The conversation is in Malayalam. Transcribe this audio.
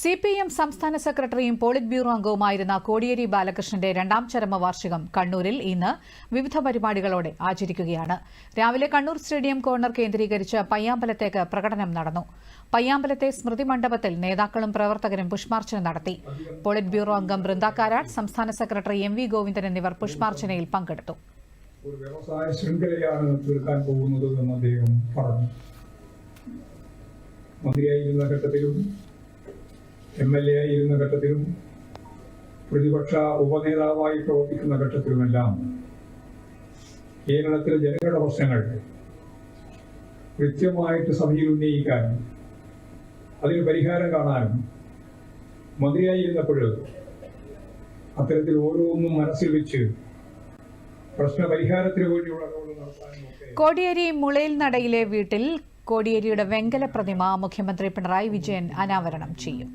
സി പി എം സംസ്ഥാന സെക്രട്ടറിയും പോളിറ്റ് ബ്യൂറോ അംഗവുമായിരുന്ന കോടിയേരി ബാലകൃഷ്ണന്റെ രണ്ടാം ചരമവാർഷികം കണ്ണൂരിൽ ഇന്ന് വിവിധ പരിപാടികളോടെ ആചരിക്കുകയാണ്. രാവിലെ കണ്ണൂർ സ്റ്റേഡിയം കോർണർ കേന്ദ്രീകരിച്ച് പയ്യാമ്പലത്തേക്ക് പ്രകടനം നടന്നു. പയ്യാമ്പലത്തെ സ്മൃതി മണ്ഡപത്തിൽ നേതാക്കളും പ്രവർത്തകരും പുഷ്പാർച്ചന നടത്തി. പോളിറ്റ് ബ്യൂറോ അംഗം ബൃന്ദ കാരാട്ട് സംസ്ഥാന സെക്രട്ടറി എം വി ഗോവിന്ദൻ എന്നിവർ പുഷ്പാർച്ചനയിൽ പങ്കെടുത്തു. ഒരു അദ്ദേഹം പറഞ്ഞു. മന്ത്രിയായിരുന്ന ഘട്ടത്തിലും എം എൽ എ ആയിരുന്ന ഘട്ടത്തിലും പ്രതിപക്ഷ ഉപനേതാവായി പ്രവർത്തിക്കുന്ന ഘട്ടത്തിലുമെല്ലാം കേരളത്തിലെ ജനങ്ങളുടെ പ്രശ്നങ്ങൾ കൃത്യമായിട്ട് സഭയിൽ ഉന്നയിക്കാനും അതിന് പരിഹാരം കാണാനും മന്ത്രിയായിരുന്നപ്പോൾ അത്തരത്തിൽ ഓരോന്നും മനസ്സിൽ വെച്ച് പ്രശ്ന പരിഹാരത്തിന് വേണ്ടിയുള്ള കോടിയേരി മുളയിൽ നടയിലെ വീട്ടിൽ കോടിയേരിയുടെ വെങ്കല പ്രതിമ മുഖ്യമന്ത്രി പിണറായി വിജയൻ അനാവരണം ചെയ്യും.